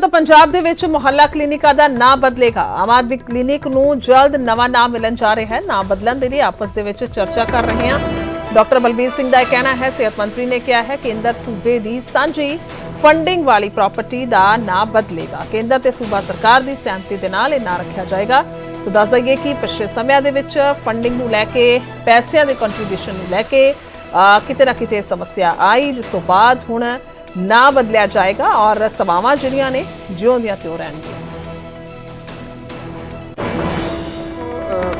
ਤਾਂ ਪੰਜਾਬ ਦੇ ਵਿੱਚ ਮੁਹੱਲਾ ਕਲੀਨਿਕਾਂ ਦਾ ਨਾਂ ਬਦਲੇਗਾ। ਆਮ ਆਦਮੀ ਕਲੀਨਿਕ ਨੂੰ ਜਲਦ ਨਵਾਂ ਨਾਮ ਮਿਲਣ ਜਾ ਰਿਹਾ ਹੈ। ਨਾਮ ਬਦਲਣ ਦੇ ਲਈ ਆਪਸ ਦੇ ਵਿੱਚ ਚਰਚਾ ਕਰ ਰਹੇ ਹਾਂ। ਡਾਕਟਰ ਬਲਬੀਰ ਸਿੰਘ ਦਾ ਇਹ ਕਹਿਣਾ ਹੈ, ਸਿਹਤ ਮੰਤਰੀ ਨੇ ਕਿਹਾ ਹੈ ਕੇਂਦਰ ਸੂਬੇ ਦੀ ਸਾਂਝੀ ਫੰਡਿੰਗ ਵਾਲੀ ਪ੍ਰਾਪਰਟੀ ਦਾ ਨਾਂ ਬਦਲੇਗਾ। ਕੇਂਦਰ ਤੇ ਸੂਬਾ ਸਰਕਾਰ ਦੀ ਸਹਿਮਤੀ ਦੇ ਨਾਲ ਇਹ ਨਾਂ ਰੱਖਿਆ ਜਾਏਗਾ। ਸੋ ਦੱਸ ਦਈਏ ਕਿ ਪਿਛਲੇ ਸਮਿਆਂ ਦੇ ਵਿੱਚ ਫੰਡਿੰਗ ਨੂੰ ਲੈ ਕੇ, ਪੈਸਿਆਂ ਦੇ ਕੰਟਰੀਬਿਊਸ਼ਨ ਨੂੰ ਲੈ ਕੇ ਕਿਤੇ ਨਾ ਕਿਤੇ ਸਮੱਸਿਆ ਆਈ, ਜਿਸ ਤੋਂ ਬਾਅਦ ਹੁਣ ਨਾ ਬਦਲਿਆ ਜਾਏਗਾ ਔਰ ਸਭਾਵਾਂ ਜਿਹੜੀਆਂ ਨੇ, ਜਿਉਂ ਦੀਆਂ ਤਿਉਂ ਰਹਿਣਗੀਆਂ।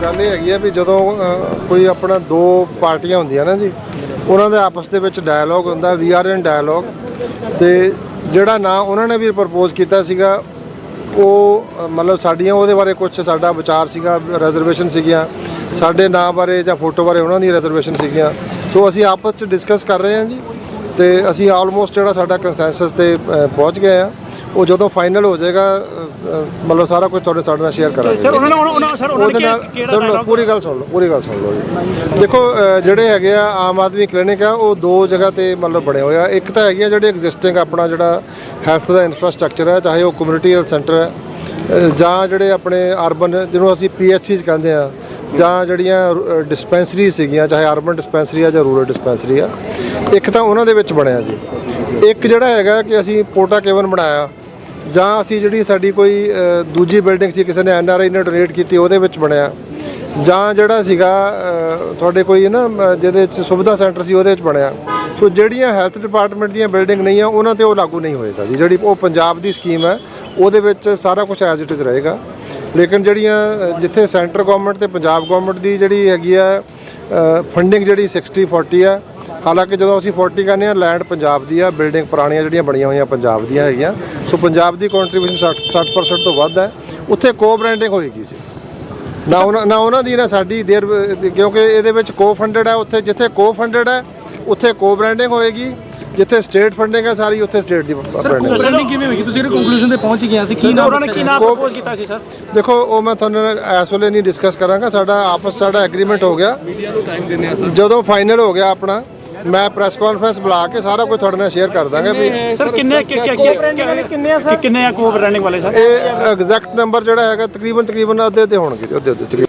ਗੱਲ ਇਹ ਹੈਗੀ ਆ ਵੀ ਜਦੋਂ ਕੋਈ ਆਪਣਾ ਦੋ ਪਾਰਟੀਆਂ ਹੁੰਦੀਆਂ ਨਾ ਜੀ, ਉਹਨਾਂ ਦੇ ਆਪਸ ਦੇ ਵਿੱਚ ਡਾਇਲੋਗ ਹੁੰਦਾ ਵੀ ਆਰ ਇਨ ਡਾਇਲੋਗ ਤੇ ਜਿਹੜਾ ਨਾਂ ਉਹਨਾਂ ਨੇ ਵੀ ਪ੍ਰਪੋਜ਼ ਕੀਤਾ ਸੀਗਾ, ਉਹ, ਮਤਲਬ ਸਾਡੀਆਂ, ਉਹਦੇ ਬਾਰੇ ਕੁਝ ਸਾਡਾ ਵਿਚਾਰ ਸੀਗਾ ਰਿਜ਼ਰਵੇਸ਼ਨ ਸੀਗੀਆਂ। ਸਾਡੇ ਨਾਂ ਬਾਰੇ ਜਾਂ ਫੋਟੋ ਬਾਰੇ ਉਹਨਾਂ ਦੀ ਰਿਜ਼ਰਵੇਸ਼ਨ ਸੀਗੀਆਂ। ਸੋ ਅਸੀਂ ਆਪਸ ਚ ਡਿਸਕਸ ਕਰ ਰਹੇ ਹਾਂ ਜੀ। ਤੇ ਅਸੀਂ ਆਲਮੋਸਟ ਜਿਹੜਾ ਸਾਡਾ ਕੰਸੈਂਸਸ ਤੇ ਅ, ਪਹੁੰਚ ਗਏ ਆ। ਉਹ ਜਦੋਂ ਫਾਈਨਲ ਹੋ ਜਾਏਗਾ ਅ, ਅ, ਮਤਲਬ ਸਾਰਾ ਕੁਝ ਤੁਹਾਡੇ ਸਾਡੇ ਨਾਲ ਸ਼ੇਅਰ ਕਰਾਂਗੇ। ਸਰ ਉਹਨਾਂ ਨੇ ਉਹਨਾਂ ਸਰ ਉਹਨਾਂ ਉਹਦੇ ਨੇ ਨਾਲ ਕਿ- ਕਿਹੜਾ ਸੁਣ ਲਓ ਪੂਰੀ ਗੱਲ ਸੁਣ ਲਓ ਪੂਰੀ ਗੱਲ ਸੁਣ ਲਓ ਜੀ। ਦੇਖੋ ਅ, ਜਿਹੜੇ ਹੈਗੇ ਆ ਆਮ ਆਦਮੀ ਕਲੀਨਿਕ ਆ ਉਹ ਦੋ ਜਗ੍ਹਾ ਤੇ ਮਤਲਬ ਬਣੇ ਹੋਏ ਆ। ਇੱਕ ਤਾਂ ਹੈਗੀ ਆ ਜਿਹੜੇ ਐਗਜ਼ਿਸਟਿੰਗ ਆਪਣਾ ਜਿਹੜਾ ਹੈਲਥ ਦਾ ਇਨਫਰਾਸਟ੍ਰਕਚਰ ਹੈ ਚਾਹੇ ਉਹ ਕਮਿਊਨਿਟੀ ਹੈਲਥ ਸੈਂਟਰ ਹੈ ਅ, ਜਾਂ ਜਿਹੜੇ ਆਪਣੇ ਅਰਬਨ ਜਿਹਨੂੰ ਅਸੀਂ ਪੀਐਚਸੀਜ਼ ਕਹਿੰਦੇ ਆ ਜਾਂ ਜਿਹੜੀਆਂ ਡਿਸਪੈਂਸਰੀ ਸੀਗੀਆਂ, ਚਾਹੇ ਅਰਬਨ ਡਿਸਪੈਂਸਰੀ ਆ ਜਾਂ ਰੂਰਲ ਡਿਸਪੈਂਸਰੀ ਆ, ਇੱਕ ਤਾਂ ਉਹਨਾਂ ਦੇ ਵਿੱਚ ਬਣਿਆ ਜੀ। ਇੱਕ ਜਿਹੜਾ ਹੈਗਾ ਕਿ ਅਸੀਂ ਪੋਟਾ ਕੇਵਨ ਬਣਾਇਆ, ਜਾਂ ਅਸੀਂ ਜਿਹੜੀ ਸਾਡੀ ਕੋਈ ਦੂਜੀ ਬਿਲਡਿੰਗ ਸੀ, ਕਿਸੇ ਨੇ ਐਨਆਰਆਈ ਨੇ ਡੋਨੇਟ ਕੀਤੀ, ਉਹਦੇ ਵਿੱਚ ਬਣਿਆ। ਜਾਂ ਜਿਹੜਾ ਸੀਗਾ ਤੁਹਾਡੇ ਕੋਈ ਨਾ ਜਿਹਦੇ ਵਿੱਚ ਸੁਵਿਧਾ ਸੈਂਟਰ ਸੀ, ਉਹਦੇ ਵਿੱਚ ਬਣਿਆ। ਸੋ ਜਿਹੜੀਆਂ ਹੈਲਥ ਡਿਪਾਰਟਮੈਂਟ ਦੀਆਂ ਬਿਲਡਿੰਗ ਨਹੀਂ ਆ, ਉਹਨਾਂ ਤੇ ਉਹ ਲਾਗੂ ਨਹੀਂ ਹੋਏਗਾ ਜੀ। ਜਿਹੜੀ ਉਹ ਪੰਜਾਬ ਦੀ ਸਕੀਮ ਹੈ ਉਹਦੇ ਵਿੱਚ ਸਾਰਾ ਕੁਝ ਐਜ਼ ਇਟ ਇਜ਼ ਰਹੇਗਾ। ਲੇਕਿਨ ਜਿਹੜੀਆਂ ਜਿੱਥੇ ਸੈਂਟਰ ਗਵਰਨਮੈਂਟ ਤੇ ਪੰਜਾਬ ਗਵਰਨਮੈਂਟ ਦੀ ਜਿਹੜੀ ਹੈਗੀ ਆ ਫੰਡਿੰਗ ਜਿਹੜੀ 60 40 ਆ, ਹਾਲਾਂਕਿ ਜਦੋਂ ਅਸੀਂ 40 ਕਹਿੰਦੇ ਆ ਲੈਂਡ ਪੰਜਾਬ ਦੀ ਆ ਬਿਲਡਿੰਗ ਪੁਰਾਣੀਆਂ ਜਿਹੜੀਆਂ ਬਣੀਆਂ ਹੋਈਆਂ ਪੰਜਾਬ ਦੀਆਂ ਹੈਗੀਆਂ। ਸੋ ਪੰਜਾਬ ਦੀ ਕੰਟਰੀਬਿਊਸ਼ਨ 60 60% ਤੋਂ ਵੱਧ ਹੈ। ਉੱਥੇ ਕੋ ਬ੍ਰਾਂਡਿੰਗ ਹੋਏਗੀ ਜੀ। ਨਾ ਉਹਨਾਂ ਨਾ ਉਹਨਾਂ ਦੀ, ਨਾ ਸਾਡੀ, ਦੇਰ ਕਿਉਂਕਿ ਇਹਦੇ ਵਿੱਚ ਕੋ ਫੰਡਡ ਹੈ, ਉੱਥੇ ਜਿੱਥੇ ਕੋ ਫੰਡਡ ਹੈ, ਉੱਥੇ ਕੋ ਬ੍ਰਾਂਡਿੰਗ ਹੋਏਗੀ। ਜਿੱਥੇ ਸਟੇਟ ਫੰਡਿੰਗ ਹੈ ਸਾਰੀ ਉੱਥੇ ਸਟੇਟ ਦੀ ਬ੍ਰਾਂਡਿੰਗ Understanding ਕਿਵੇਂ ਹੋਏਗੀ ਤੁਸੀਂ ਇਹ ਕੰਕਲੂਜਨ ਤੇ ਪਹੁੰਚ ਗਏ ਸੀ ਕੀ ਨਾਮ ਉਹਨਾਂ ਨੇ ਕੀ ਨਾਮ ਪ੍ਰਪੋਜ਼ ਕੀਤਾ ਸੀ ਸਰ ਦੇਖੋ ਉਹ ਮੈਂ ਤੁਹਾਨੂੰ ਇਸ ਵੇਲੇ ਨਹੀਂ ਡਿਸਕਸ ਕਰਾਂਗਾ ਸਾਡਾ ਆਪਸ ਸਾਡਾ ਐਗਰੀਮੈਂਟ ਹੋ ਗਿਆ। ਜਦੋਂ ਫਾਈਨਲ ਹੋ ਗਿਆ ਆਪਣਾ ਮੈਂ ਪ੍ਰੈਸ ਕਾਨਫਰੰਸ ਬੁਲਾ ਕੇ ਸਾਰਾ ਕੁਝ ਤੁਹਾਡੇ ਨਾਲ ਸ਼ੇਅਰ ਕਰ ਦਾਂਗਾ ਵੀ ਸਰ ਕਿੰਨੇ ਕਿੰਨੇ ਆ ਸਰ ਕਿੰਨੇ ਆ ਕੋ ਬ੍ਰਾਂਡਿੰਗ ਵਾਲੇ ਸਰ ਇਹ ਐਗਜ਼ੈਕਟ ਨੰਬਰ ਜਿਹੜਾ ਹੈਗਾ ਤਕਰੀਬਨ ਤਕਰੀਬਨ ਅੱਧੇ ਅੱਧੇ ਹੋਣਗੇ ਅੱਧੇ ਅੱਧੇ